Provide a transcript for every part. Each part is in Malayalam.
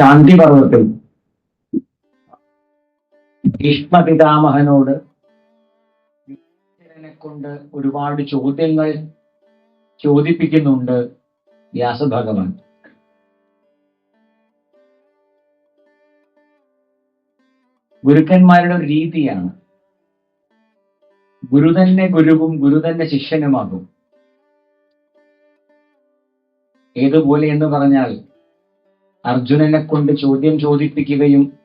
ശാന്തി പർവത്തിൽ ഭീഷ്മപിതാമഹനോട് കൊണ്ട് ഒരുപാട് ചോദ്യങ്ങൾ ചോദിപ്പിക്കുന്നുണ്ട് വ്യാസഭഗവാൻ. ഗുരുക്കന്മാരുടെ ഒരു രീതിയാണ്. ഗുരു തന്നെ ഗുരുവും ഗുരു തന്നെ ശിഷ്യനുമാകും. ഏതുപോലെ എന്ന് പറഞ്ഞാൽ അർജുനനെ കൊണ്ട് ചോദ്യം ചോദിപ്പിക്കുകയും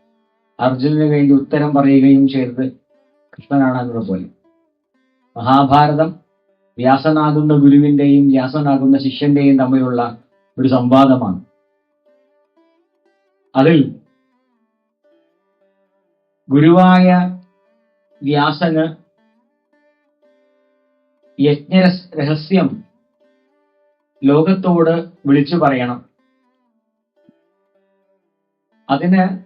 അർജുനന് വേണ്ടി ഉത്തരം പറയുകയും ചെയ്തത് കൃഷ്ണനാണ് കൃഷ്ണനാണെന്നത് പോലെ. മഹാഭാരതം വ്യാസനാകുന്ന ഗുരുവിന്റെയും വ്യാസനാകുന്ന ശിഷ്യന്റെയും തമ്മിലുള്ള ഒരു സംവാദമാണ്. അതിൽ ഗുരുവായ വ്യാസന് യജ്ഞ രഹസ്യം ലോകത്തോട് വിളിച്ചു പറയണം. അതിന്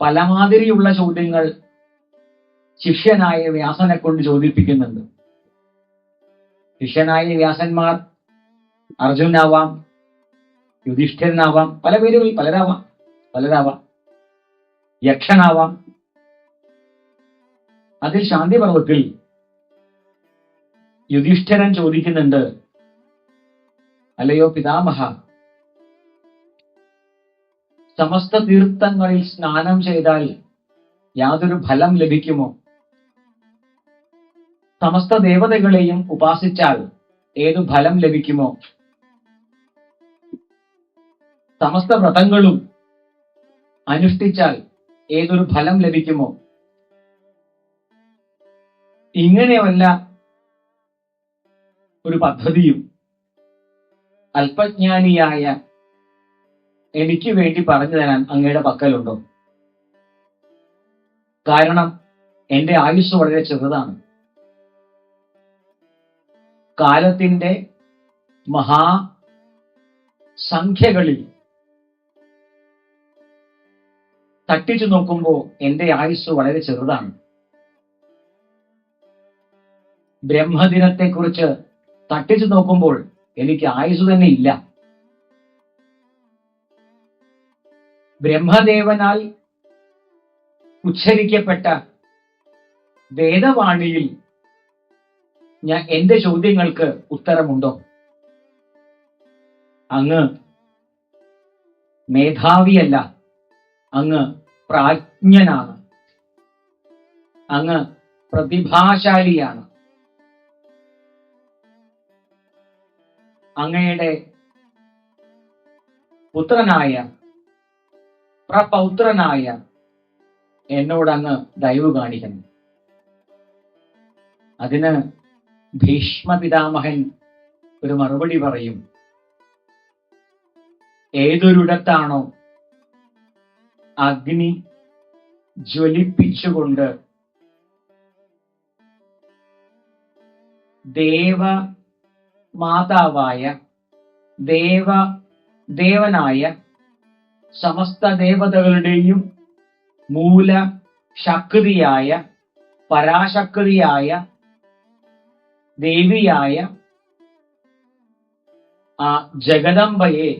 പലമാതിരിയുള്ള ചോദ്യങ്ങൾ ശിഷ്യനായ വ്യാസനെ കൊണ്ട് ചോദിപ്പിക്കുന്നുണ്ട്. ശിഷ്യനായ വ്യാസന്മാർ അർജുനാവാം യുധിഷ്ഠിരനാവാം പല പേരുകളിൽ പലരാവാം പലരാവാം. യക്ഷനാവാം. അതിൽ ശാന്തി പർവത്തിൽ യുധിഷ്ഠിരൻ ചോദിക്കുന്നുണ്ട് അല്ലയോ പിതാമഹ സമസ്ത തീർത്ഥങ്ങളിൽ സ്നാനം ചെയ്താൽ യാതൊരു ഫലം ലഭിക്കുമോ? സമസ്ത ദേവതകളെയും ഉപാസിച്ചാൽ ഏതു ഫലം ലഭിക്കുമോ? സമസ്ത വ്രതങ്ങളും അനുഷ്ഠിച്ചാൽ ഏതൊരു ഫലം ലഭിക്കുമോ? ഇങ്ങനെയല്ല ഒരു പദ്ധതിയും അല്പജ്ഞാനിയായ എനിക്ക് വേണ്ടി പറഞ്ഞു തരാൻ അങ്ങയുടെ പക്കലുണ്ടോ? കാരണം എന്റെ ആയുസ് വളരെ ചെറുതാണ്. കാലത്തിന്റെ മഹാ സംഖ്യകളിൽ തട്ടിച്ചു നോക്കുമ്പോൾ എന്റെ ആയുസ് വളരെ ചെറുതാണ്. ബ്രഹ്മദിനത്തെക്കുറിച്ച് തട്ടിച്ചു നോക്കുമ്പോൾ എനിക്ക് ആയുസ് തന്നെ ഇല്ല. ബ്രഹ്മദേവനാൽ ഉച്ചരിക്കപ്പെട്ട വേദവാണിയിൽ ഞാൻ എന്റെ ചോദ്യങ്ങൾക്ക് ഉത്തരമുണ്ടോ? അങ്ങ് മേധാവിയല്ല അങ്ങ് പ്രാജ്ഞനാണ് അങ്ങ് പ്രതിഭാശാലിയാണ്. അങ്ങയുടെ പുത്രനായ പ്രപൗത്രനായ എന്നോടങ്ങ് ദയവ് കാണിക്കണം അതിന് ഭീഷ്മ പിതാമഹൻ ഒരു മറുപടി പറയും. ഏതൊരിടത്താണോ അഗ്നി ജ്വലിപ്പിച്ചുകൊണ്ട് ദേവ മാതാവായ ദേവ ദേവനായ സമസ്ത ദേവതകളുടെയും മൂല ശക്തിയായ പരാശക്തിയായ ദേവിയായ ആ ജഗദംബയെ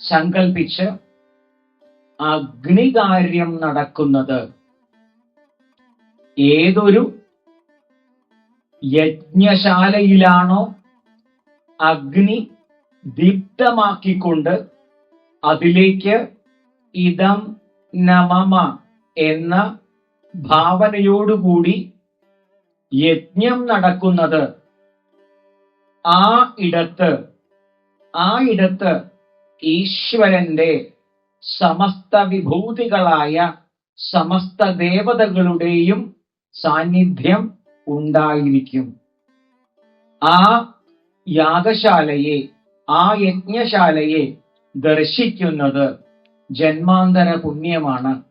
സങ്കൽപ്പിച്ച് അഗ്നികാര്യം നടക്കുന്നത്. ഏതൊരു യജ്ഞശാലയിലാണോ അഗ്നി ദീപ്തമാക്കിക്കൊണ്ട് അതിലേക്ക് ഇതം നമമ എന്ന ഭാവനയോടുകൂടി യജ്ഞം നടക്കുന്നത്. ആ ഇടത്ത് ആ ഇടത്ത് ഈശ്വരന്റെ സമസ്ത വിഭൂതികളായ സമസ്ത ദേവതകളുടെയും സാന്നിധ്യം ഉണ്ടായിരിക്കും. ആ യാഗശാലയെ ആ യജ്ഞശാലയെ ദർശിക്കുന്നത് ജന്മാന്തര പുണ്യമാണ്.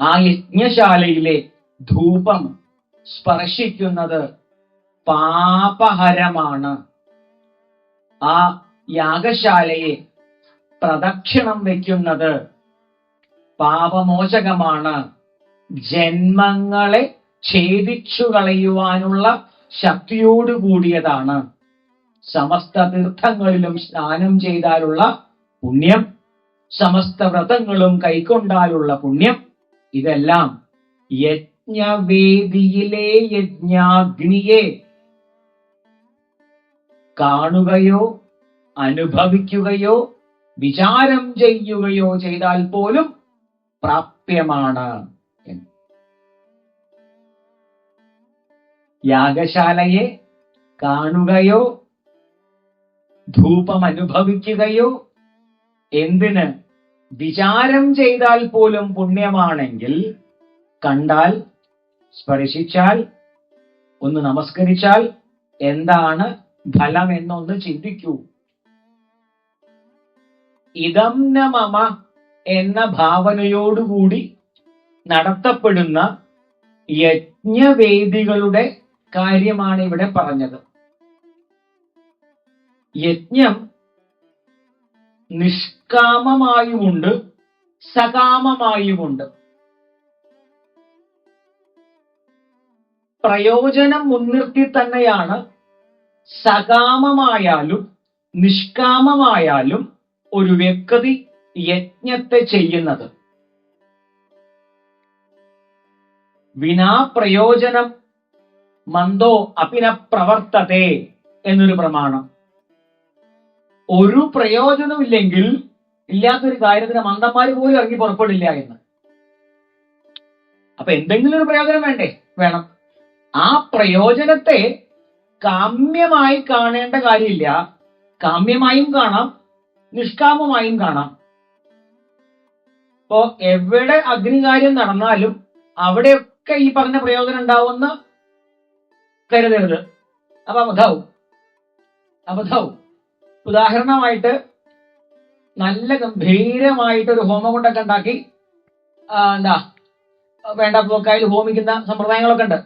ആ യജ്ഞശാലയിലെ ധൂപം സ്പർശിക്കുന്നത് പാപഹരമാണ്. ആ യാഗശാലയെ പ്രദക്ഷിണം വയ്ക്കുന്നത് പാപമോചകമാണ്. ജന്മങ്ങളെ ഛേദിച്ചു കളയുവാനുള്ള ശക്തിയോടുകൂടിയതാണ്. കൂടിയതാണ് സമസ്ത തീർത്ഥങ്ങളിലും സ്നാനം ചെയ്താലുള്ള പുണ്യം സമസ്ത വ്രതങ്ങളും കൈക്കൊണ്ടാലുള്ള പുണ്യം ഇതെല്ലാം യജ്ഞവേദിയിലെ യജ്ഞാഗ്നിയെ കാണുകയോ അനുഭവിക്കുകയോ വിചാരം ചെയ്യുകയോ ചെയ്താൽ പോലും പ്രാപ്യമാണ്. യാഗശാലയെ കാണുകയോ ധൂപം അനുഭവിക്കുകയോ എന്തിന്? വിചാരം ചെയ്താൽ പോലും പുണ്യമാണെങ്കിൽ കണ്ടാൽ സ്പർശിച്ചാൽ ഒന്ന് നമസ്കരിച്ചാൽ എന്താണ് ഫലം എന്നൊന്ന് ചിന്തിക്കൂ. ഇതം നമമ മമ എന്ന ഭാവനയോടുകൂടി നടത്തപ്പെടുന്ന യജ്ഞവേദികളുടെ കാര്യമാണ് ഇവിടെ പറഞ്ഞത്. യജ്ഞം നിഷ്കാമമായുമുണ്ട് സകാമമായുമുണ്ട്. പ്രയോജനം മുൻനിർത്തി തന്നെയാണ് സകാമമായാലും നിഷ്കാമമായാലും ഒരു വ്യക്തി യജ്ഞത്തെ ചെയ്യുന്നത്. വിനാ പ്രയോജനം മന്ദോ അപിന പ്രവർത്തതേ എന്നൊരു പ്രമാണം. ഒരു പ്രയോജനമില്ലെങ്കിൽ ഇല്ലാത്തൊരു കാര്യത്തിന് മന്ദന്മാര് പോലും ഇറങ്ങി പുറപ്പെടില്ല എന്ന്. അപ്പൊ എന്തെങ്കിലും ഒരു പ്രയോജനം വേണ്ടേ? വേണം. ആ പ്രയോജനത്തെ കാമ്യമായി കാണേണ്ട കാര്യമില്ല. കാമ്യമായും കാണാം നിഷ്കാമമായും കാണാം. ഇപ്പോ എവിടെ അഗ്നികാര്യം നടന്നാലും അവിടെയൊക്കെ ഈ പറഞ്ഞ പ്രയോജനം ഉണ്ടാവുമെന്ന് കരുതരുത്. അപ്പൊ അബദ്ധാവും അബദ്ധാവും ഉദാഹരണമായിട്ട് നല്ല ഗംഭീരമായിട്ട് ഒരു ഹോമം കൊണ്ടൊക്കെ ഉണ്ടാക്കി എന്താ വേണ്ട പോക്കായി ഹോമിക്കുന്ന സമ്പ്രദായങ്ങളൊക്കെ ഉണ്ട്.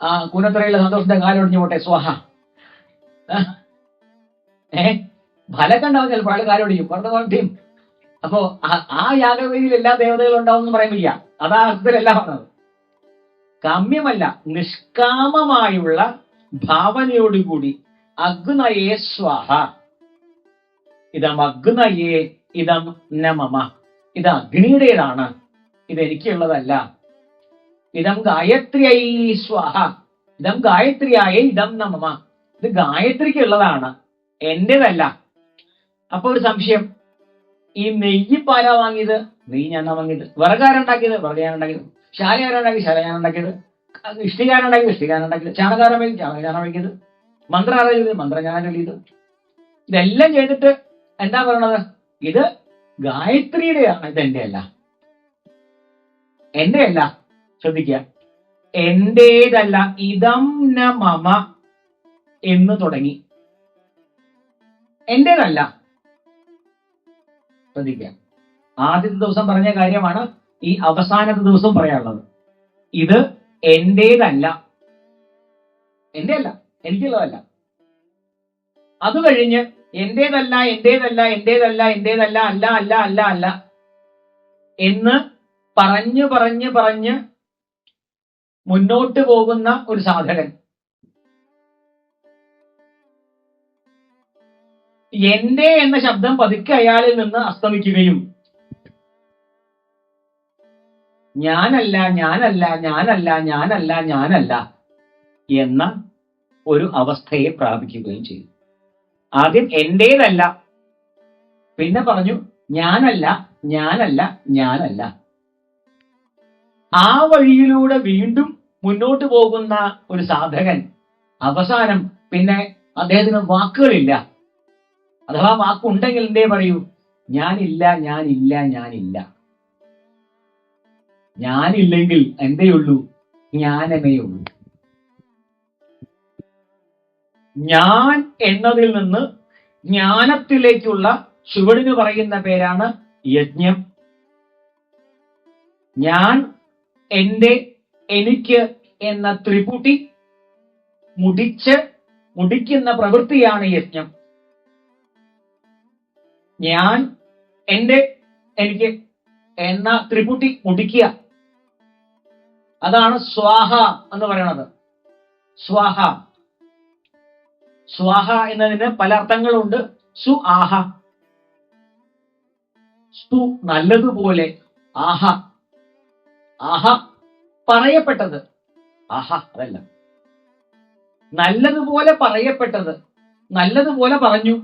ആ കൂനത്തറയിലെ സന്തോഷത്തിന്റെ കാലൊടിഞ്ഞു പോട്ടെ സ്വാഹ. ഏ ഫലം ഉണ്ടാവും ചിലപ്പോൾ ആൾ കാലം ഒടിക്കും പറഞ്ഞ പോലത്തെയും അപ്പോ ആ- യാഗവേദിയിൽ എല്ലാ ദേവതകളും ഉണ്ടാവും എന്ന് പറയുന്നില്ല അതാ അർത്ഥത്തിലല്ല പറഞ്ഞത്. കാമ്യമല്ല നിഷ്കാമമായുള്ള ഭാവനയോടുകൂടി അഗ്നയേ സ്വാഹ. ഇതം അഗ്നയേ ഇതം നമമ. ഇത് അഗ്നിയുടേതാണ്. ഇത് എനിക്കുള്ളതല്ല. ഇതം ഗായത്രിയൈ സ്വാഹ. ഇതം ഗായത്രിയായ ഇതം നമമ. ഇത് ഗായത്രിക്കുള്ളതാണ്. എന്റേതല്ല. അപ്പൊ ഒരു സംശയം. ഈ നെയ്യ് പാലാ വാങ്ങിയത്? നെയ്യ് ഞാൻ വാങ്ങിയത്. വിറകാരുണ്ടാക്കിയത് വിറക് ഞാൻ ഉണ്ടാക്കിയത്? ശാലയാരുണ്ടാക്കി ശാല ഞാൻ ഉണ്ടാക്കിയത്? ഇഷ്ടികാരുണ്ടാക്കിയത് ഇഷ്ടികാരൻ ഉണ്ടാക്കിയത്? ചാണകാരം വയ്ക്കും ചാണകാരം വയ്ക്കിയത് മന്ത്രം ആരാ ചൊല്ലിയത് ഇതെല്ലാം ചെയ്തിട്ട് എന്താ പറയണത്? ഇത് ഗായത്രിയുടെയാണ് ഇത് എന്റെ അല്ല എന്റെ അല്ല ശ്രദ്ധിക്കുക. എന്റേതല്ല ഇതം ന മമ എന്ന് തുടങ്ങി. എന്റേതല്ല ശ്രദ്ധിക്കുക. ആദ്യത്തെ ദിവസം പറഞ്ഞ കാര്യമാണ് ഈ അവസാനത്തെ ദിവസം പറയാനുള്ളത്. ഇത് എന്റേതല്ല എന്റെ അല്ല എനിക്കുള്ളതല്ല. അത് കഴിഞ്ഞ് എന്റേതല്ല എന്റേതല്ല എന്റേതല്ല എന്റേതല്ല അല്ല അല്ല അല്ല അല്ല എന്ന് പറഞ്ഞു പറഞ്ഞ് പറഞ്ഞ് മുന്നോട്ട് പോകുന്ന ഒരു സാധകൻ. എന്റെ എന്ന ശബ്ദം പതുക്കെ അയാളിൽ നിന്ന് അസ്തമിക്കുകയും ഞാനല്ല ഞാനല്ല ഞാനല്ല ഞാനല്ല ഞാനല്ല എന്ന ഒരു അവസ്ഥയെ പ്രാപിക്കുകയും ചെയ്തു. ആദ്യം എന്റേതല്ല. പിന്നെ പറഞ്ഞു ഞാനല്ല ഞാനല്ല ഞാനല്ല. ആ വഴിയിലൂടെ വീണ്ടും മുന്നോട്ട് പോകുന്ന ഒരു സാധകൻ. അവസാനം പിന്നെ അദ്ദേഹത്തിന് വാക്കുകളില്ല. അഥവാ വാക്കുണ്ടെങ്കിൽ എന്തേ പറയൂ? ഞാനില്ല ഞാനില്ല ഞാനില്ല. ഞാനില്ലെങ്കിൽ എന്തേയുള്ളൂ? ജ്ഞാനമേ ഉള്ളൂ ഞാൻ എന്നതിൽ നിന്ന് ജ്ഞാനത്തിലേക്കുള്ള ചുവടിന് പറയുന്ന പേരാണ് യജ്ഞം. ഞാൻ എന്റെ എനിക്ക് എന്ന ത്രിപുട്ടി മുടിച്ച് മുടിക്കുന്ന പ്രവൃത്തിയാണ് യജ്ഞം. ഞാൻ എന്റെ എനിക്ക് എന്ന ത്രിപുട്ടി മുടിക്കുക. അതാണ് സ്വാഹ എന്ന് പറയുന്നത്. സ്വാഹ. സ്വാഹ എന്നതിന് പല അർത്ഥങ്ങളുണ്ട്. സു ആഹ. സു നല്ലതുപോലെ ആഹ. ആഹ പറയപ്പെട്ടത്. ആഹ അതല്ല. നല്ലതുപോലെ പറയപ്പെട്ടത്. നല്ലതുപോലെ പറഞ്ഞു.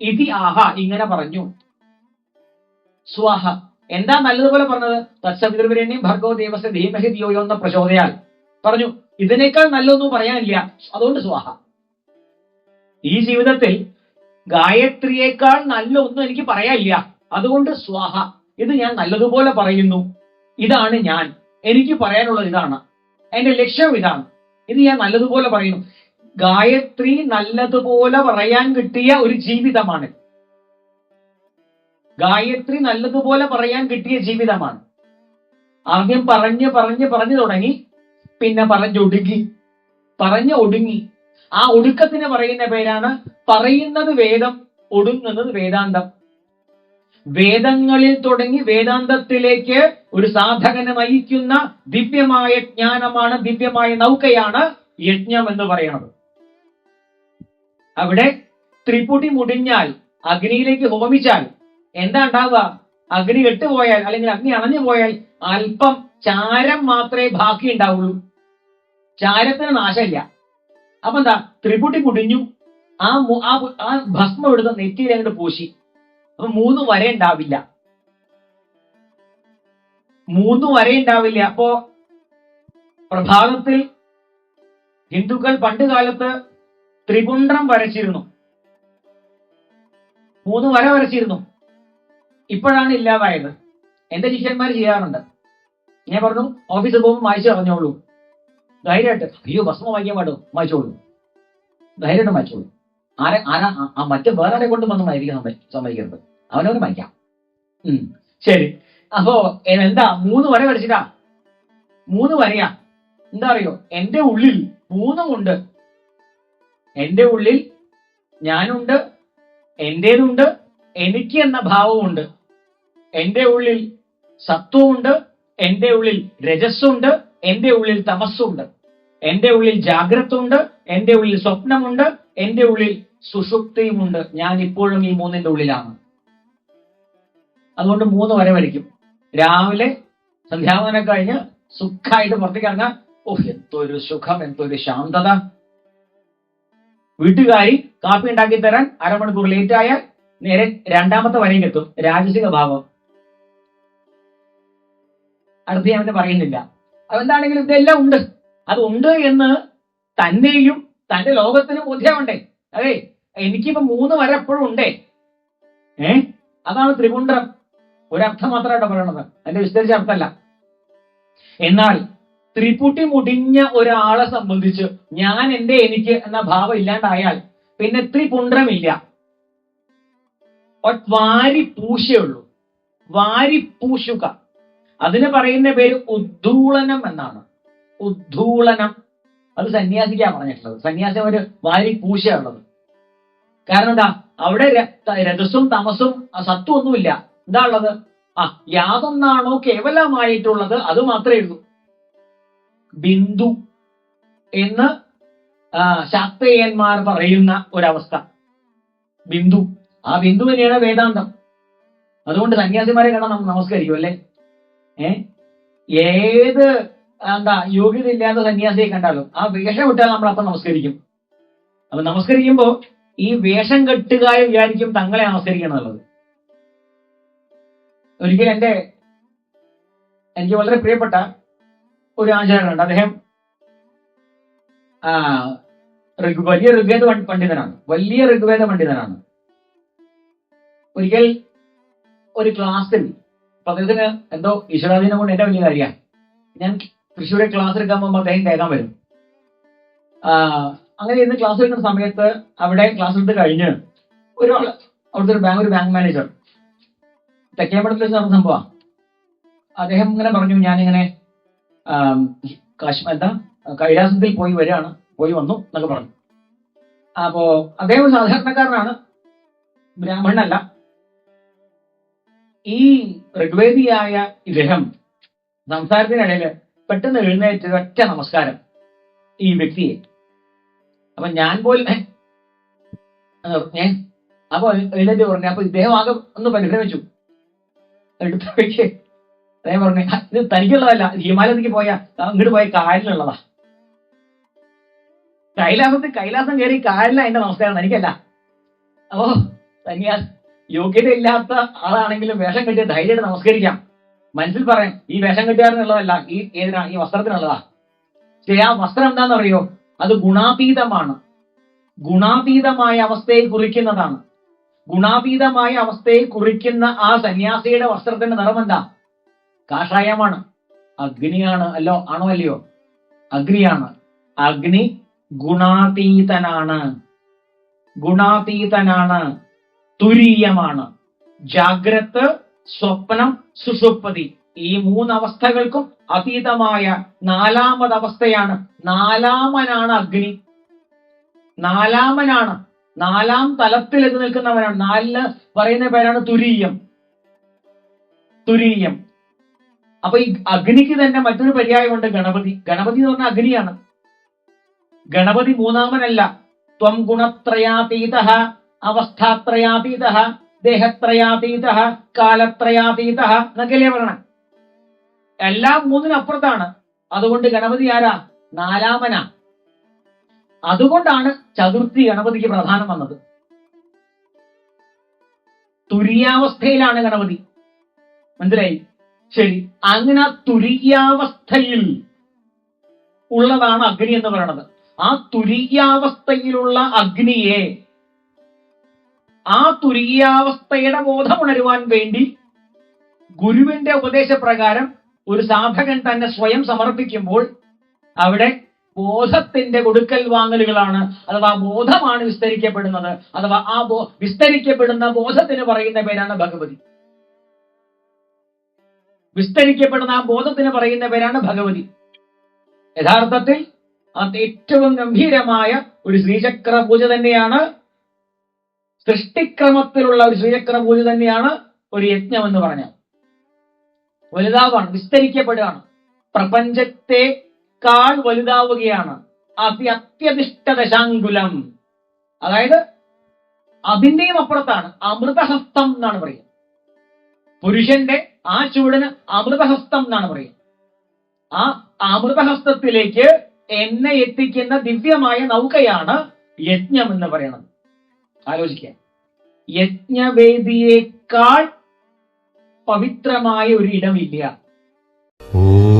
ഇതി ആഹ ഇങ്ങനെ പറഞ്ഞു. സ്വാഹ. എന്താ നല്ലതുപോലെ പറഞ്ഞത്? തത്സവിതൃവരണ്യം ഭർഗോ ദേവസ്യ ധീമഹി ധിയോയോ എന്ന പ്രചോദയാൽ. പറഞ്ഞു. ഇതിനേക്കാൾ നല്ലതൊന്നും പറയാനില്ല. അതുകൊണ്ട് സ്വാഹ. ഈ ജീവിതത്തിൽ ഗായത്രിയേക്കാൾ നല്ല ഒന്നും എനിക്ക് പറയാനില്ല. അതുകൊണ്ട് സ്വാഹ ഇത് ഞാൻ നല്ലതുപോലെ പറയുന്നു. ഇതാണ് ഞാൻ. എനിക്ക് പറയാനുള്ളത് ഇതാണ്. എന്റെ ലക്ഷ്യം ഇതാണ്. ഇത് ഞാൻ നല്ലതുപോലെ പറയുന്നു. ഗായത്രി നല്ലതുപോലെ പറയാൻ കിട്ടിയ ഒരു ജീവിതമാണ്. ഗായത്രി നല്ലതുപോലെ പറയാൻ കിട്ടിയ ജീവിതമാണ്. ആദ്യം പറഞ്ഞ് പറഞ്ഞ് പറഞ്ഞു തുടങ്ങി പിന്നെ പറഞ്ഞൊടുങ്ങി പറഞ്ഞ് ഒടുങ്ങി. ആ ഒടുക്കത്തിന് പറയുന്ന പേരാണ് പറയുന്നത് വേദം ഒടുങ്ങുന്നത് വേദാന്തം. വേദങ്ങളിൽ തുടങ്ങി വേദാന്തത്തിലേക്ക് ഒരു സാധകനെ നയിക്കുന്ന ദിവ്യമായ ജ്ഞാനമാണ് ദിവ്യമായ നൗകയാണ് യജ്ഞം എന്ന് പറയുന്നത്. അവിടെ ത്രിപുടി മുടിഞ്ഞാൽ അഗ്നിയിലേക്ക് ഹോമിച്ചാൽ എന്താ ഉണ്ടാവുക? അഗ്നി കെട്ടുപോയാൽ അല്ലെങ്കിൽ അഗ്നി അണഞ്ഞു പോയാൽ അല്പം ചാരം മാത്രമേ ബാക്കി ഉണ്ടാവുള്ളൂ ചാരത്തിന് നാശമില്ല. അപ്പൊ എന്താ? ത്രിപുടി മുടിഞ്ഞു ആ ആ ഭസ്മ എടുത്ത് നെറ്റിയിൽ അങ്ങോട്ട് പൂശി. അപ്പൊ മൂന്ന് വരെ ഉണ്ടാവില്ല. മൂന്ന് വരെ ഉണ്ടാവില്ല. അപ്പോ പ്രഭാതത്തിൽ ഹിന്ദുക്കൾ പണ്ട് കാലത്ത് ത്രിപുണ്ട്രം വരച്ചിരുന്നു. മൂന്ന് വര വരച്ചിരുന്നു. ഇപ്പോഴാണ് ഇല്ലാതായത്. എന്റെ ശിഷ്യന്മാർ ചെയ്യാറുണ്ട്. ഞാൻ പറഞ്ഞു ഓഫീസിൽ പോകുമ്പോൾ വായിച്ചു പറഞ്ഞോളൂ ധൈര്യമായിട്ട്. അയ്യോ ഭസ്മം വാങ്ങിയാൽ വേണ്ടോ വായിച്ചോളൂ ധൈര്യമായിട്ട് വായിച്ചോളൂ ആരെ ആരാ ആ- മറ്റേ വേറെ കൊണ്ട് വന്ന് വായിക്കാൻ സമ്മതി സമ്മതിക്കരുത്. അവനവന് വായിക്കാം ശരി. അപ്പോ എന്താ മൂന്ന് വര വരച്ചിട്ടാ? മൂന്ന് വരയാ? എന്താ അറിയോ? എന്റെ ഉള്ളിൽ മൂന്നുമുണ്ട് എന്റെ ഉള്ളിൽ ഞാനുണ്ട് എന്റേതുണ്ട് എനിക്ക് എന്ന ഭാവമുണ്ട് എന്റെ ഉള്ളിൽ സത്വമുണ്ട് എന്റെ ഉള്ളിൽ രജസ്സുണ്ട് എന്റെ ഉള്ളിൽ തമസ്സുണ്ട്. എന്റെ ഉള്ളിൽ ജാഗ്രത ഉണ്ട് എന്റെ ഉള്ളിൽ സ്വപ്നമുണ്ട് എന്റെ ഉള്ളിൽ സുഷുപ്തിയുമുണ്ട്. ഞാൻ ഇപ്പോഴും ഈ മൂന്നിന്റെ ഉള്ളിലാണ്. അതുകൊണ്ട് മൂന്ന് വരെ വരയ്ക്കും രാവിലെ സന്ധ്യാവനം കഴിഞ്ഞ് സുഖമായിട്ട് പുറത്തേക്ക് ഇറങ്ങാൻ ഓഹ് എന്തൊരു സുഖം എന്തൊരു ശാന്തത. വീട്ടുകാരി കാപ്പി ഉണ്ടാക്കി തരാൻ അരമണിക്കൂർ ലേറ്റ് ആയാൽ നേരെ രണ്ടാമത്തെ വരയിൽ എത്തും. രാജസിക ഭാവം. അടുത്ത് ഞാൻ പറയുന്നില്ല. അതെന്താണെങ്കിലും ഇതെല്ലാം ഉണ്ട്. അത് ഉണ്ട് എന്ന് തന്നെയും തന്റെ ലോകത്തിനും ബോധ്യമുണ്ടേ അതെ എനിക്കിപ്പോ മൂന്ന് വരെ എപ്പോഴും ഉണ്ടേ. ഏ? അതാണ് ത്രിപുണ്ഡരം ഒരർത്ഥം മാത്രമായിട്ട് പറയണത്. അതിന്റെ വിസ്തരിച്ച അർത്ഥമല്ല. എന്നാൽ ത്രിപുട്ടി മുടിഞ്ഞ ഒരാളെ സംബന്ധിച്ച് ഞാൻ എന്റെ എനിക്ക് എന്ന ഭാവം ഇല്ലാണ്ടായാൽ പിന്നെ ത്രിപുണ്ഡരമില്ല വാരി പൂശേ ഉള്ളൂ. വാരി പൂശുക. അതിന് പറയുന്ന പേര് ഉദ്ധൂളനം എന്നാണ്. ഉദ്ധൂളനം. അത് സന്യാസിക്കാൻ പറഞ്ഞിട്ടുള്ളത്. സന്യാസി ഒരു വാരി പൂശയുള്ളത് കാരണം എന്താ? അവിടെ രജസും തമസും സത്വം ഒന്നുമില്ല എന്താ ഉള്ളത്? ആ യാതൊന്നാണോ കേവലമായിട്ടുള്ളത് അത് മാത്രമേ ഉള്ളൂ. ബിന്ദു എന്ന് ആ, ശാക്തേയന്മാർ പറയുന്ന ഒരവസ്ഥ. ബിന്ദു. ആ ബിന്ദു തന്നെയാണ് വേദാന്തം. അതുകൊണ്ട് സന്യാസിമാരെ കാണാൻ നമ്മൾ നമസ്കരിക്കും അല്ലേ? ഏത് എന്താ യോഗ്യത ഇല്ലാത്ത സന്യാസിയെ കണ്ടാലും ആ വേഷം ഇട്ടാൽ നമ്മൾ അപ്പം നമസ്കരിക്കും. അപ്പൊ നമസ്കരിക്കുമ്പോൾ ഈ വേഷം കെട്ടുക വിചാരിക്കും തങ്ങളെ നമസ്കരിക്കണം എന്നുള്ളത്. ഒരിക്കൽ എന്റെ എനിക്ക് വളരെ പ്രിയപ്പെട്ട ഒരു ആചാരനുണ്ട് അദ്ദേഹം വലിയ ഋഗ്വേദ പണ്ഡിതനാണ്. വലിയ ഋഗ്വേദ പണ്ഡിതനാണ്. ഒരിക്കൽ ഒരു ക്ലാസ്സിൽ അപ്പൊ അദ്ദേഹത്തിന് എന്തോ ഈശ്വരാധീനം കൊണ്ട് എന്റെ വലിയ കാര്യമാണ്. ഞാൻ തൃശ്ശൂരെ ക്ലാസ് എടുക്കാൻ പോകുമ്പോൾ അദ്ദേഹം കേൾക്കാൻ വരും. അങ്ങനെ ഇന്ന് ക്ലാസ് എടുക്കുന്ന സമയത്ത് അവിടെ ക്ലാസ് എടുത്ത് കഴിഞ്ഞ് ഒരാൾ അവിടുത്തെ ഒരു ബാങ്ക് ഒരു ബാങ്ക് മാനേജർ തെക്കേമ്പടത്തിൽ വെച്ച് നടന്ന സംഭവമാണ് അദ്ദേഹം ഇങ്ങനെ പറഞ്ഞു ഞാനിങ്ങനെ കാശ്മീർ എന്താ കൈലാസത്തിൽ പോയി വരികയാണ് പോയി വന്നു എന്നൊക്കെ പറഞ്ഞു. അപ്പോ അദ്ദേഹം സാധാരണക്കാരനാണ്. ബ്രാഹ്മണനല്ല. ഈ ഋഗ്വേദിയായ ഇദ്ദേഹം സംസാരത്തിനിടയിൽ പെട്ടെന്ന് എഴുന്നേറ്റ് ഒറ്റ നമസ്കാരം ഈ വ്യക്തിയെ. അപ്പൊ ഞാൻ പോലും "ഏ?" അപ്പൊ എഴുന്നേറ്റ് പറഞ്ഞു. അപ്പൊ ഇദ്ദേഹം ആകെ ഒന്ന് പരിഭ്രമിച്ചു. എടുത്ത് വെക്ക് അതേ പറഞ്ഞു ഇത് തനിക്കുള്ളതല്ല. ഹിമാലയത്തിക്ക് പോയ അങ്ങോട്ട് പോയ കായലിലുള്ളതാ കൈലാസത്തിൽ കൈലാസം കയറി കായലില അതിന്റെ നമസ്കാരം. എനിക്കല്ല അപ്പോ തനിയാ യോഗ്യത ഇല്ലാത്ത ആളാണെങ്കിലും വേഷം കെട്ടിയ ധൈര്യമായിട്ട് നമസ്കരിക്കാം. മനസ്സിൽ പറയാം ഈ വേഷം കെട്ടുകാരനുള്ളതല്ല ഈ ഏതിനാ ഈ വസ്ത്രത്തിനുള്ളതാ. പക്ഷേ ആ വസ്ത്രം എന്താണെന്ന് അറിയോ അത് ഗുണാതീതമാണ്. ഗുണാതീതമായ അവസ്ഥയെ കുറിക്കുന്നതാണ്. ഗുണാതീതമായ അവസ്ഥയെ കുറിക്കുന്ന ആ സന്യാസിയുടെ വസ്ത്രത്തിന്റെ നിറം എന്താ? കാഷായമാണ്. അഗ്നിയാണ്. അല്ലോ ആണോ അല്ലയോ? അഗ്നിയാണ്. അഗ്നി ഗുണാതീതനാണ്. ഗുണാതീതനാണ്. തുരീയമാണ്. ജാഗ്രത് സ്വപ്നം സുഷുപ്തി. ഈ മൂന്നവസ്ഥകൾക്കും അതീതമായ നാലാമത് അവസ്ഥയാണ് നാലാമനാണ് അഗ്നി. നാലാമനാണ്. നാലാം തലത്തിൽ എത്തി നിൽക്കുന്നവനാണ്. നാലിൽ പറയുന്ന പേരാണ് തുരീയം. തുരീയം. അപ്പൊ ഈ അഗ്നിക്ക് തന്നെ മറ്റൊരു പര്യായമുണ്ട് ഗണപതി. ഗണപതി എന്ന് പറഞ്ഞാൽ അഗ്നിയാണ്. ഗണപതി മൂന്നാമനല്ല. ത്വം ഗുണത്രയാതീത അവസ്ഥാത്രയാതീത. ദേഹത്രയാതീത കാലത്രയാതീത എന്നൊക്കെയല്ലേ പറയണം. എല്ലാം മൂന്നിനപ്പുറത്താണ്. അതുകൊണ്ട് ഗണപതി ആരാ? നാലാമന. അതുകൊണ്ടാണ് ചതുർത്ഥി ഗണപതിക്ക് പ്രധാനം വന്നത്. തുര്യാവസ്ഥയിലാണ് ഗണപതി. മനസ്സിലായി? ശരി. അങ്ങനെ തുരിയാവസ്ഥയിൽ ഉള്ളതാണ് അഗ്നി എന്ന് പറയുന്നത് ആ തുര്യാവസ്ഥയിലുള്ള അഗ്നിയെ ആ തുര്യാവസ്ഥയുടെ ബോധമുണരുവാൻ വേണ്ടി ഗുരുവിന്റെ ഉപദേശപ്രകാരം ഒരു സാധകൻ തന്നെ സ്വയം സമർപ്പിക്കുമ്പോൾ അവിടെ ബോധത്തിന്റെ കൊടുക്കൽ വാങ്ങലുകളാണ് അഥവാ ബോധമാണ് വിസ്തരിക്കപ്പെടുന്നത് അഥവാ ആ ബോ വിസ്തരിക്കപ്പെടുന്ന ബോധത്തിന് പറയുന്ന പേരാണ് ഭഗവതി. വിസ്തരിക്കപ്പെടുന്ന ആ ബോധത്തിന് പറയുന്ന പേരാണ് ഭഗവതി. യഥാർത്ഥത്തിൽ അത് ഏറ്റവും ഗംഭീരമായ ഒരു ശ്രീചക്ര പൂജ തന്നെയാണ് സൃഷ്ടിക്രമത്തിലുള്ള ഒരു ശ്രീചക്ര പൂജ തന്നെയാണ് ഒരു യജ്ഞം എന്ന് പറഞ്ഞാൽ. വലുതാവാണ് വിസ്തരിക്കപ്പെടുകയാണ്. പ്രപഞ്ചത്തെക്കാൾ വലുതാവുകയാണ്. അതി അത്യധിഷ്ഠ ദശാങ്കുലം അതായത് അതിന്റെയും അപ്പുറത്താണ് അമൃതഹസ്തം എന്നാണ് പറയുക. പുരുഷന്റെ ആ ചൂടിന് അമൃതഹസ്തം എന്നാണ് പറയുക. ആ അമൃതഹസ്തത്തിലേക്ക് എന്നെ എത്തിക്കുന്ന ദിവ്യമായ നൗകയാണ് യജ്ഞം എന്ന് പറയുന്നത്. ആലോചിക്കുക. യജ്ഞവേദിയേക്കാൾ പവിത്രമായ ഒരു ഇടമില്ല. ഓം